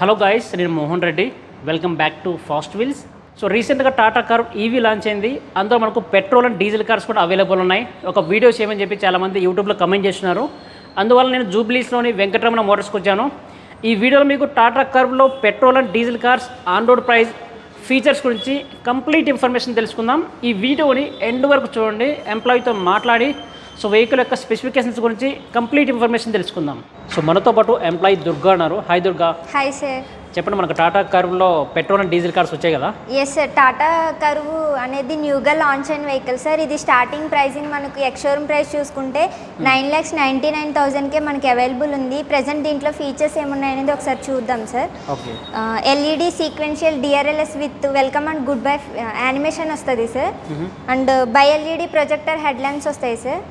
Hello guys నేను Mohan Reddy. Welcome back to fast wheels so రీసెంట్గా Tata car EV launch అయింది. అందులో మనకు పెట్రోల్ అండ్ డీజిల్ కార్స్ కూడా అవైలబుల్ ఉన్నాయి. ఒక వీడియో చేయమని చెప్పి చాలామంది యూట్యూబ్లో కమెంట్ చేస్తున్నారు. అందువల్ల నేను జూబ్లీస్లోని వెంకటరమణ మోటార్స్కి వచ్చాను. ఈ వీడియోలో మీకు Tata కర్వ్లో petrol and diesel cars on road price features గురించి కంప్లీట్ ఇన్ఫర్మేషన్ తెలుసుకుందాం. ఈ వీడియోని ఎండ్ వరకు చూడండి. ఎంప్లాయీతో మాట్లాడి సో వెహికల్ యొక్క స్పెసిఫికేషన్స్ గురించి కంప్లీట్ ఇన్ఫర్మేషన్ తెలుసుకుందాం. సో మనతో పాటు ఎంప్లాయీ దుర్గా అన్నారు. హాయ్ దుర్గా. Hi sir. చెప్పండి మనకు టాటా కర్వ్లో పెట్రోల్ అండ్ డీజిల్ కార్స్ వచ్చాయి కదా? ఎస్ సార్ టాటా కరువు అనేది న్యూగా లాంచ్ అయిన వెహికల్ సార్ ఇది స్టార్టింగ్ ప్రైసింగ్ మనకు ఎక్స్షోరూమ్ ప్రైస్ చూసుకుంటే నైన్ ల్యాక్స్ నైంటీ నైన్ థౌజండ్కే మనకి అవైలబుల్ ఉంది. ప్రజెంట్ దీంట్లో ఫీచర్స్ ఏమున్నాయనేది ఒకసారి చూద్దాం sir LED sequential DRLs with welcome and good bye animation వస్తుంది sir and bi LED projector head lines వస్తాయి సార్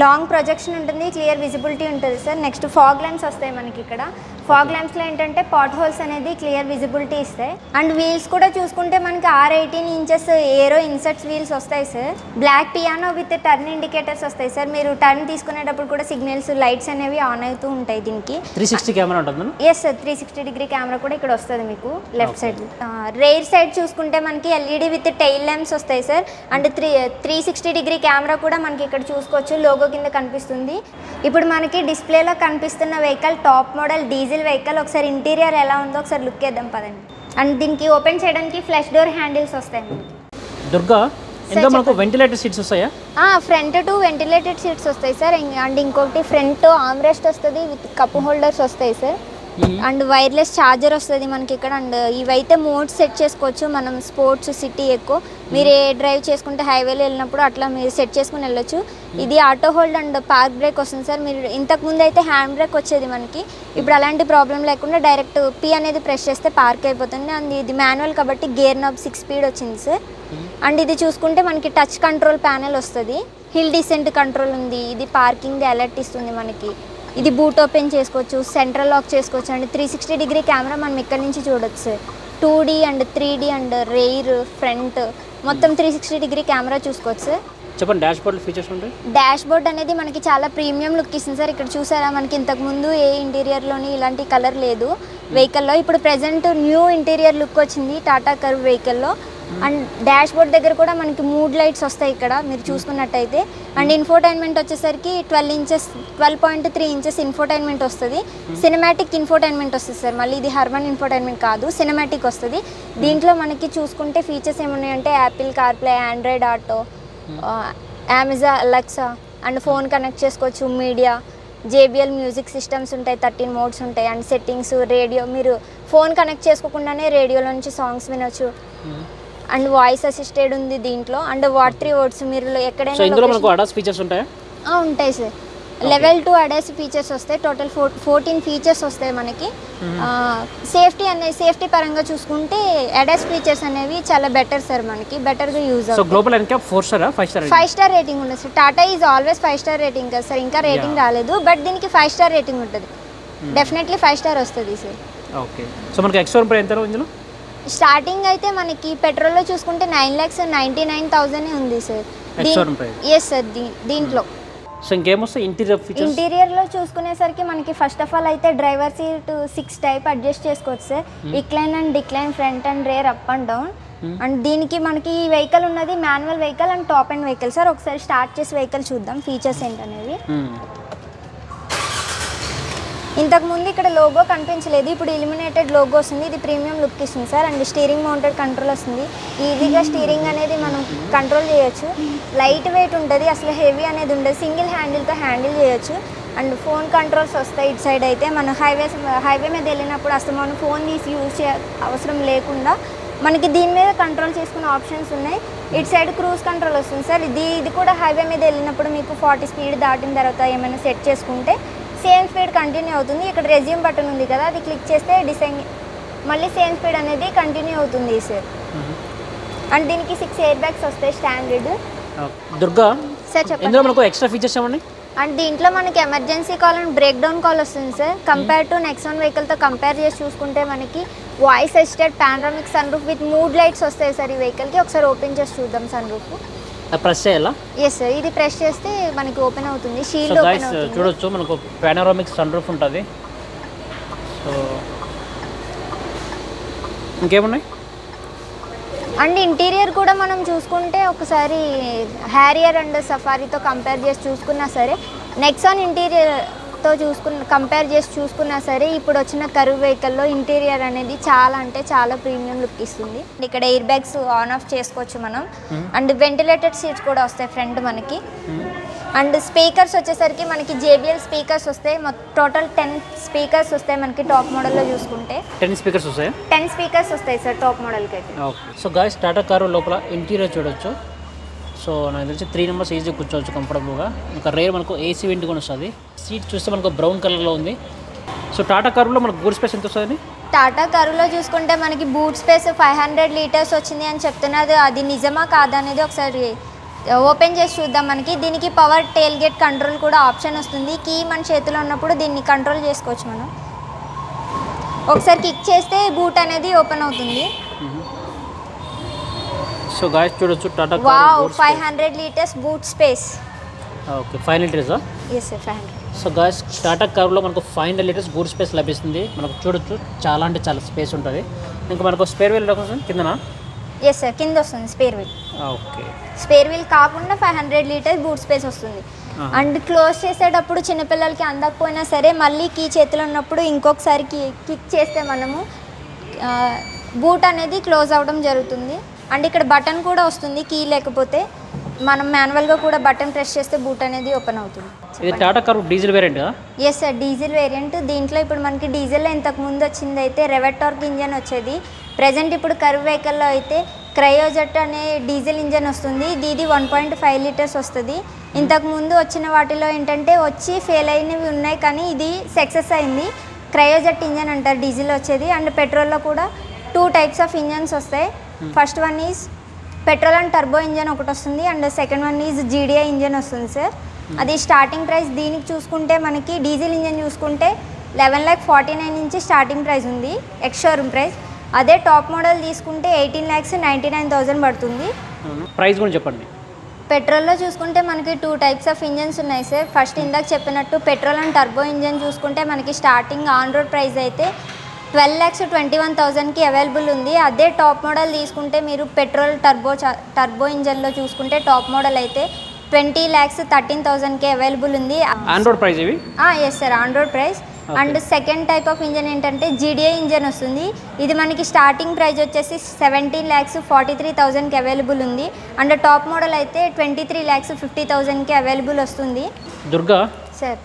లాంగ్ ప్రొజెక్షన్ ఉంటుంది క్లియర్ విజిబిలిటీ ఉంటుంది సార్. నెక్స్ట్ ఫాగ్ ల్యాంప్స్ వస్తాయి మనకి ఇక్కడ. ఫాగ్ ల్యాంప్స్లో ఏంటంటే పాట్ హోల్స్ అనేది క్లియర్ విజిబిలిటీ ఇస్తాయి అండ్ వీల్స్ కూడా చూసుకుంటే మనకి R eighteen inches aero inserts wheels వస్తాయి sir. Black piano with turn indicators వస్తాయి సార్. మీరు టర్న్ తీసుకునేటప్పుడు కూడా సిగ్నల్స్ లైట్స్ అనేవి ఆన్ అవుతూ ఉంటాయి దీనికి. త్రీ సిక్స్టీ కెమెరా ఉంటుంది yes sir three sixty degree camera కూడా ఇక్కడ వస్తుంది మీకు లెఫ్ట్ సైడ్. రేర్ సైడ్ చూసుకుంటే మనకి ఎల్ఈడి విత్ టైల్ ల్యాంప్స్ వస్తాయి sir. And three three sixty degree camera కూడా మనకి ఇక్కడ చూసుకోవచ్చు. లోగో కింద కనిపిస్తుంది. ఇప్పుడు మనకి డిస్ప్లేలో కనిపిస్తున్న vehicle top model diesel vehicle ఒకసారి ఇంటీరియర్ ఎలా ఉందో ఒకసారి లుక్ వేద్దాం పదండి. అండ్ దీనికి ఓపెన్ చేయడానికి ఫ్లష్ డోర్ హ్యాండిల్స్ వస్తాయి దుర్గా ఇందులో మనకు సీట్స్ వస్తాయా? ఫ్రంట్ టు వెంటిలేటెడ్ సీట్స్ వస్తాయి సార్ అండ్ ఇంకొకటి ఫ్రంట్ ఆమ్రెస్ట్ వస్తుంది విత్ కప్ హోల్డర్స్ వస్తాయి సార్ అండ్ వైర్లెస్ ఛార్జర్ వస్తుంది మనకి ఇక్కడ అండ్ ఇవైతే మోడ్స్ సెట్ చేసుకోవచ్చు మనం స్పోర్ట్స్ సిటీ ఎక్కువ. మీరు ఏ డ్రైవ్ చేసుకుంటే హైవేలో వెళ్ళినప్పుడు అట్లా మీరు సెట్ చేసుకుని వెళ్ళొచ్చు. ఇది auto hold and park brake వస్తుంది సార్. మీరు ఇంతకు ముందు అయితే హ్యాండ్ బ్రేక్ వచ్చేది మనకి. ఇప్పుడు అలాంటి ప్రాబ్లం లేకుండా డైరెక్ట్ పీ అనేది ప్రెస్ చేస్తే పార్క్ అయిపోతుంది. అండ్ ఇది మాన్యువల్ కాబట్టి గేర్ నాబ్ సిక్స్ స్పీడ్ వచ్చింది సార్. అండ్ ఇది చూసుకుంటే మనకి టచ్ కంట్రోల్ ప్యానెల్ వస్తుంది. హిల్ డిసెంట్ కంట్రోల్ ఉంది. ఇది పార్కింగ్ది అలర్ట్ ఇస్తుంది మనకి. ఇది బూట్ ఓపెన్ చేసుకోవచ్చు సెంట్రల్ లాక్ చేసుకోవచ్చు. And three sixty degree camera మనం ఇక్కడ నుంచి చూడొచ్చు sir two D and three D and rear front మొత్తం త్రీ సిక్స్టీ డిగ్రీ కెమెరా చూసుకోవచ్చు సార్ చెప్పండి డాష్ బోర్డ్ ఫీచర్స్ ఉంటాయి? డాష్ బోర్డ్ అనేది మనకి చాలా ప్రీమియం లుక్ ఇస్తుంది సార్ ఇక్కడ చూసారా మనకి ఇంతకుముందు ఏ ఇంటీరియర్లోని ఇలాంటి కలర్ లేదు. వెహికల్లో ఇప్పుడు ప్రజెంట్ న్యూ ఇంటీరియర్ లుక్ వచ్చింది టాటా కర్వ్ వెహికల్లో అండ్ డాష్ బోర్డ్ దగ్గర కూడా మనకి మూడ్ లైట్స్ వస్తాయి ఇక్కడ మీరు చూసుకున్నట్టయితే. అండ్ ఇన్ఫోటైన్మెంట్ వచ్చేసరికి twelve inches twelve point three inches infotainment వస్తుంది. సినిమాటిక్ ఇన్ఫోటైన్మెంట్ వస్తుంది సార్. మళ్ళీ ఇది హర్మన్ ఇన్ఫోటైన్మెంట్ కాదు సినిమాటిక్ వస్తుంది. దీంట్లో మనకి చూసుకుంటే features ఏమున్నాయంటే Apple CarPlay Android Auto Amazon Alexa and phone connect చేసుకోవచ్చు మీడియా జేబిఎల్ మ్యూజిక్ సిస్టమ్స్ ఉంటాయి థర్టీన్ మోడ్స్ ఉంటాయి. అండ్ సెట్టింగ్స్ రేడియో మీరు ఫోన్ కనెక్ట్ చేసుకోకుండానే రేడియోలో నుంచి సాంగ్స్ వినొచ్చు. అండ్ వాయిస్ అసిస్టెడ్ ఉంది దీంట్లో. అండ్ వాట్ త్రీ వర్డ్స్ మీరు సో ఎక్కడైనా ఇందులో location- మనకు అడాస్ ఫీచర్స్ ఉంటాయా? ఆ, ఉంటాయి sir. Level two ADAS features వస్తాయి. టోటల్ ఫోర్ ఫోర్టీన్ ఫీచర్స్ వస్తాయి మనకి. సేఫ్టీ అనేది సేఫ్టీ పరంగా చూసుకుంటే అడాస్ ఫీచర్స్ అనేవి చాలా బెటర్ సార్ మనకి. బెటర్గా యూజ్ సో అవుతాయి. Global NCAP four స్టారా five star five star rating ఉంటుంది sir. Tata is always five star rating కదా సార్. ఇంకా రేటింగ్ Yeah. రాలేదు. బట్ దీనికి ఫైవ్ స్టార్ రేటింగ్ ఉంటుంది. డెఫినెట్లీ ఫైవ్ స్టార్ వస్తుంది సార్. ఓకే సో మనకి ప్రైస్ ఎంత ఇందులో స్టార్టింగ్ అయితే మనకి పెట్రోల్లో చూసుకుంటే nine lakhs ninety nine thousand ఉంది సార్. ఎస్ సార్ దీంట్లో. సో ఇంకేమొస్తాయి ఇంటీరియర్ ఫీచర్స్ ఇంటీరియర్లో చూసుకునేసరికి మనకి ఫస్ట్ ఆఫ్ ఆల్ అయితే driver seat six type adjust చేసుకోవచ్చు sir. Incline and decline front and rear up and down and దీనికి మనకి ఈ వెహికల్ ఉన్నది manual vehicle and top and vehicle sir ఒకసారి స్టార్ట్ చేసి వెహికల్ చూద్దాం ఫీచర్స్ ఏంటనేవి. ఇంతకు ముందు ఇక్కడ లోగో కనిపించలేదు. ఇప్పుడు ఇలిమినేటెడ్ లోగో వస్తుంది. ఇది ప్రీమియం లుక్ ఇస్తుంది sir. And steering mounted control వస్తుంది. ఈజీగా స్టీరింగ్ అనేది మనం కంట్రోల్ చేయొచ్చు. లైట్ వెయిట్ ఉంటుంది. అసలు హెవీ అనేది ఉండదు. సింగిల్ హ్యాండిల్తో హ్యాండిల్ చేయొచ్చు. అండ్ ఫోన్ కంట్రోల్స్ వస్తాయి ఇటు సైడ్ అయితే. మనం హైవేస్ హైవే మీద వెళ్ళినప్పుడు అసలు మనం ఫోన్ తీసి యూజ్ చేయ అవసరం లేకుండా మనకి దీని మీద కంట్రోల్ చేసుకునే ఆప్షన్స్ ఉన్నాయి. ఇటు సైడ్ క్రూజ్ కంట్రోల్ వస్తుంది సార్. ఇది ఇది కూడా హైవే మీద వెళ్ళినప్పుడు మీకు ఫార్టీ స్పీడ్ దాటిన తర్వాత ఏమైనా సెట్ చేసుకుంటే సేమ్ స్పీడ్ కంటిన్యూ అవుతుంది. ఇక్కడ రెజ్యూమ్ బటన్ ఉంది కదా అది క్లిక్ చేస్తే డిసైన్ మళ్ళీ సేమ్ స్పీడ్ అనేది కంటిన్యూ అవుతుంది సార్. అండ్ దీనికి సిక్స్ ఎయిర్ బ్యాగ్స్ వస్తాయి స్టాండర్డ్ దుర్గా సార్ చెప్పండి. ఇందులో మనకు ఎక్స్ట్రా ఫీచర్స్ ఏమండి అండ్ దీంట్లో మనకి emergency call and breakdown call వస్తుంది sir. Compare to next one వెహికల్తో compare చేసి చూసుకుంటే మనకి voice assisted panoramic sunroof with mood lights వస్తాయి సార్ ఈ వెహికల్కి ఒకసారి ఓపెన్ చేసి చూద్దాం సన్ రూఫ్ ప్రెస్ చేయాలా? ఎస్ సార్ ఇది ప్రెస్ చేస్తే మనకి ఓపెన్ అవుతుంది. షీల్డ్ ఓపెన్ గైస్ అవుతుంది. చూడొచ్చు మనకు పానోరామిక్ సన్ రూఫ్ ఉంటుంది. సో ఇంకేమున్నాయి? అండ్ ఇంటీరియర్ కూడా మనం చూసుకుంటే ఒకసారి హ్యారియర్ అండ్ సఫారీతో కంపేర్ చేసి చూసుకున్నా సరే నెక్సాన్ ఇంటీరియర్తో చూసుకున్న కంపేర్ చేసి చూసుకున్నా సరే ఇప్పుడు వచ్చిన కరువు వెహికల్లో ఇంటీరియర్ అనేది చాలా అంటే చాలా ప్రీమియం లుక్ ఇస్తుంది. ఇక్కడ ఎయిర్ బ్యాగ్స్ ఆన్ ఆఫ్ చేసుకోవచ్చు మనం. అండ్ వెంటిలేటెడ్ సీట్స్ కూడా వస్తాయి ఫ్రంట్ మనకి. అండ్ స్పీకర్స్ వచ్చేసరికి మనకి జేబిఎల్ స్పీకర్స్ వస్తాయి. టోటల్ టెన్ స్పీకర్స్ వస్తాయి మనకి టాప్ మోడల్లో చూసుకుంటే. టెన్ స్పీకర్స్ వస్తాయా? టెన్ స్పీకర్స్ వస్తాయి సార్ టాప్ మోడల్కి అయితే. సో గాయస్ టాటా కారు లోపల ఇంటీరియర్ చూడొచ్చు. సో నాకు తెలిసి త్రీ నెంబర్స్ ఈజీగా కూర్చోవచ్చు కంఫర్టబుల్గా ఇంకా రేర్ మనకు ఏసీ వెంట కూడా వస్తుంది. సీట్ చూస్తే మనకు బ్రౌన్ కలర్లో ఉంది. సో టాటా కారులో మనకు బూట్ స్పేస్ ఎంత వస్తుంది? టాటా కారులో చూసుకుంటే మనకి boot space five hundred litres వచ్చింది అని చెప్తున్నారు. అది నిజమా కాదా అనేది ఒకసారి ఓపెన్ చేసి చూద్దాం మనకి. దీనికి పవర్ టేల్ గేట్ కంట్రోల్ కూడా ఆప్షన్ వస్తుంది. కీ మన చేతిలో ఉన్నప్పుడు దీన్ని కంట్రోల్ చేసుకోవచ్చు మనం. ఒకసారి కిక్ చేస్తే బూట్ అనేది ఓపెన్ అవుతుంది. సో గాయస్ చూడొచ్చు Tata wow five hundred litres boot space okay five లీటర్సా yes sir five hundred so guys Tata కారులో మనకు five hundred litres good space లభిస్తుంది. మనకు చూడొచ్చు చాలా అంటే చాలా స్పేస్ ఉంటుంది. ఇంకా మనకు స్పేర్ వీల్ వస్తుంది? కిందనా? ఎస్ సార్ కింద వస్తుంది spare wheel okay spare wheel కాకుండా five hundred litres boot space వస్తుంది. అండ్ క్లోజ్ చేసేటప్పుడు చిన్నపిల్లలకి అందకపోయినా సరే మళ్ళీ కీ చేతిలో ఉన్నప్పుడు ఇంకొకసారి కీ కిక్ చేస్తే మనము బూట్ అనేది క్లోజ్ అవ్వడం జరుగుతుంది. అండ్ ఇక్కడ బటన్ కూడా వస్తుంది కీ లేకపోతే మనం మాన్యువల్గా కూడా బటన్ ప్రెస్ చేస్తే బూట్ అనేది ఓపెన్ అవుతుంది. ఇది Tata car diesel variant yes sir diesel variant. దీంట్లో ఇప్పుడు మనకి డీజిల్లో ఇంతకు ముందు వచ్చింది అయితే రెవెటార్క్ ఇంజన్ వచ్చేది. ప్రజెంట్ ఇప్పుడు కర్వ్ వెహికల్లో అయితే క్రయోజెట్ అనే డీజిల్ ఇంజన్ వస్తుంది. ఇది వన్ పాయింట్ ఫైవ్ లీటర్స్ వస్తుంది. ఇంతకు ముందు వచ్చిన వాటిలో ఏంటంటే వచ్చి ఫెయిల్ అయినవి ఉన్నాయి కానీ ఇది సక్సెస్ అయింది. క్రయోజెట్ ఇంజన్ అంటారు డీజిల్ వచ్చేది. అండ్ పెట్రోల్లో కూడా టూ టైప్స్ ఆఫ్ ఇంజన్స్ వస్తాయి. First one is petrol and turbo engine ఒకటి వస్తుంది. And second one is GDI engine వస్తుంది సార్. అది స్టార్టింగ్ ప్రైస్ దీనికి చూసుకుంటే మనకి డీజిల్ ఇంజన్ చూసుకుంటే లెవెన్ ల్యాక్ ఫార్టీ నైన్ నుంచి స్టార్టింగ్ ప్రైస్ ఉంది. Ex showroom price. అదే టాప్ మోడల్ తీసుకుంటే eighteen lakhs ninety nine thousand పడుతుంది. ప్రైస్ కూడా చెప్పండి. పెట్రోల్లో చూసుకుంటే మనకి టూ టైప్స్ ఆఫ్ ఇంజన్స్ ఉన్నాయి సార్. ఫస్ట్ ఇందాక చెప్పినట్టు పెట్రోల్ అండ్ టర్బో ఇంజన్ చూసుకుంటే మనకి స్టార్టింగ్ ఆన్ రోడ్ ప్రైస్ అయితే ట్వెల్వ్ ల్యాక్స్ ట్వంటీ వన్ థౌజండ్కి అవైలబుల్ ఉంది. అదే టాప్ మోడల్ తీసుకుంటే మీరు పెట్రోల్ టర్బో టర్బో ఇంజన్లో చూసుకుంటే టాప్ మోడల్ అయితే ట్వంటీ ల్యాక్స్ థర్టీన్ థౌజండ్కి అవైలబుల్ ఉంది. ఆండ్రాయిడ్ ప్రైస్ ఇవి? Yes sir on road price. And second type of engine ఏంటంటే జీడిఐ ఇంజన్ వస్తుంది. ఇది మనకి స్టార్టింగ్ ప్రైస్ వచ్చేసి సెవెంటీన్ ల్యాక్స్ ఫార్టీ త్రీ థౌజండ్కి అవైలబుల్ ఉంది. అండ్ టాప్ మోడల్ అయితే ట్వంటీ త్రీ ల్యాక్స్ ఫిఫ్టీ థౌజండ్కి అవైలబుల్ వస్తుంది. దుర్గా? సార్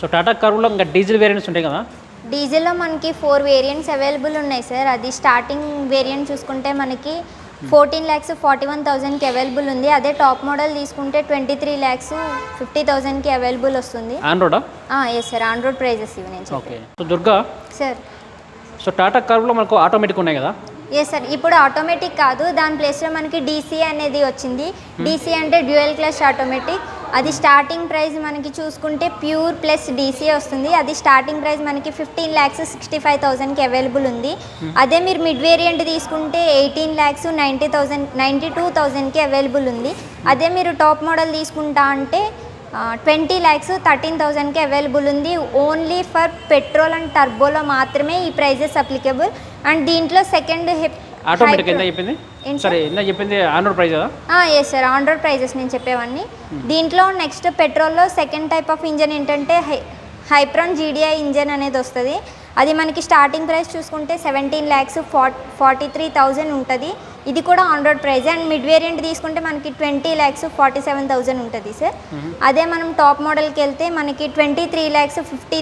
సో టాటా కారులో ఇంకా డీజిల్ వేరియంట్స్ ఉంటాయి కదా? డీజిల్లో మనకి ఫోర్ వేరియంట్స్ అవైలబుల్ ఉన్నాయి సార్. అది స్టార్టింగ్ వేరియంట్ చూసుకుంటే మనకి ఫోర్టీన్ ల్యాక్స్ ఫార్టీ వన్ థౌజండ్కి అవైలబుల్ ఉంది. అదే టాప్ మోడల్ తీసుకుంటే ట్వంటీ త్రీ ల్యాక్స్ ఫిఫ్టీ థౌజండ్కి అవైలబుల్ వస్తుంది. ఆండ్రాయిడా yes sir on road prices ఇవి నేను okay so Durga sir so Tata కారులో మనకు ఆటోమేటిక్ ఉన్నాయి కదా? ఎస్ సార్ ఇప్పుడు ఆటోమేటిక్ కాదు. దాని ప్లేస్లో మనకి డీసీ అనేది వచ్చింది. డీసీ అంటే డ్యూయల్ క్లాస్ ఆటోమేటిక్ అది స్టార్టింగ్ ప్రైస్ మనకి చూసుకుంటే ప్యూర్ ప్లస్ డీసీ వస్తుంది. అది స్టార్టింగ్ ప్రైస్ మనకి ఫిఫ్టీన్ ల్యాక్స్ సిక్స్టీ ఫైవ్ థౌసండ్కి అవైలబుల్ ఉంది. అదే మీరు మిడ్ వేరియంట్ తీసుకుంటే eighteen lakhs ninety thousand ninety two థౌసండ్కి available ఉంది. అదే మీరు టాప్ మోడల్ తీసుకుంటా అంటే ట్వంటీ ల్యాక్స్ థర్టీన్ థౌజండ్కి అవైలబుల్ ఉంది. ఓన్లీ ఫర్ పెట్రోల్ అండ్ టర్బోలో మాత్రమే ఈ ప్రైజెస్ అప్లికబుల్ అండ్ దీంట్లో సెకండ్ ఆటోమేటిక్ ఎంత చెప్పింది? సరే? ఎంత చెప్పింది ఆండ్రాయిడ్ ప్రైస్ కదా? Yes sir on road prices నేను చెప్పేవన్నీ. దీంట్లో నెక్స్ట్ పెట్రోల్లో సెకండ్ టైప్ ఆఫ్ ఇంజన్ ఏంటంటే హై హైప్రాన్ జీడిఐ ఇంజన్ అనేది వస్తుంది. అది మనకి స్టార్టింగ్ ప్రైస్ చూసుకుంటే సెవెంటీన్ ల్యాక్స్ ఫార్ట్ ఫార్టీ త్రీ థౌజండ్ ఉంటుంది. ఇది కూడా on road price and mid variant తీసుకుంటే మనకి twenty lakhs forty seven thousand ఉంటుంది సార్ అదే మనం టాప్ మోడల్కి వెళ్తే మనకి ట్వంటీ త్రీ ల్యాక్స్ ఫిఫ్టీ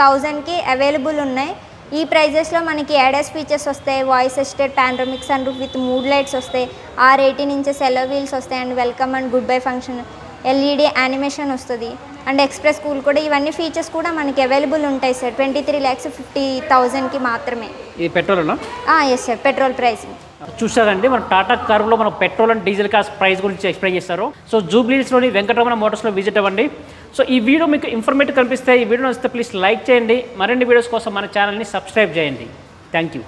థౌజండ్కి అవైలబుల్ ఉన్నాయి. ఈ ప్రైజెస్లో మనకి యాడస్ ఫీచర్స్ వస్తాయి voice assisted panoramic sun roof with mood lights వస్తాయి. R eighteen inches alloy wheels వస్తాయి and welcome and good bye function LED animation వస్తుంది. అండ్ ఎక్స్ప్రెస్ కూల్ కూడా ఇవన్నీ ఫీచర్స్ కూడా మనకి అవైలబుల్ ఉంటాయి sir twenty three lakhs fifty థౌజండ్కి మాత్రమే. ఇది petrol S sir petrol price చూసారండి మన టాటా కారులో మన petrol and diesel cars price గురించి ఎక్స్ప్లెయిన్ చేస్తారు. సో జూబ్లీస్లోని వెంకటరమణ మోటార్స్లో విజిట్ అవ్వండి. సో ఈ వీడియో మీకు ఇన్ఫర్మేటివ్ కనిపిస్తే ఈ వీడియో నచ్చితే ప్లీజ్ లైక్ చేయండి. మరిన్ని వీడియోస్ కోసం మన ఛానల్ని సబ్స్క్రైబ్ చేయండి. Thank you